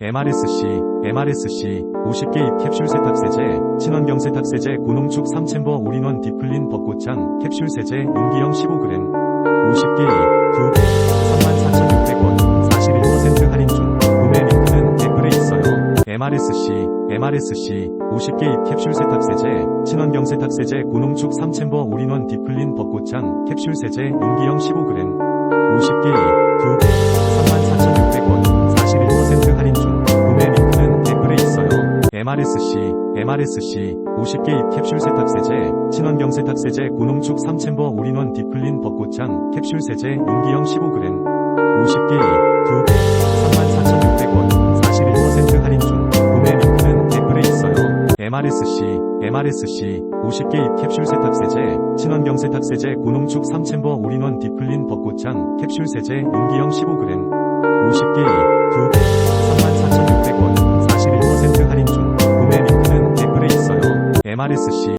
MRSC, MRSC, 50개 잎 캡슐 세탁 세제, 친환경 세탁 세제 고농축 3챔버 올인원 디플린 벚꽃향 캡슐 세제 용기형 15g, 50개 잎, 두 개, 34,600원, 41% 할인 중, 구매 링크는 댓글에 있어요. MRSC, MRSC, 50개 잎 캡슐 세탁 세제, 친환경 세탁 세제 고농축 3챔버 올인원 디플린 벚꽃향 캡슐 세제 용기형 15g, 50개 잎, MRSC, MRSC, 50개 잎 캡슐 세탁세제, 친환경 세탁세제 고농축 3챔버 올인원 디플린 벚꽃향 캡슐 세제 용기형 15g, 50개 잎, 두 개, 34,600원, 41% 할인 중, 구매 링크는 댓글에 있어요. MRSC, MRSC, 50개 잎 캡슐 세탁세제, 친환경 세탁세제 고농축 3챔버 올인원 디플린 벚꽃향 캡슐 세제 용기형 15g, MRSC,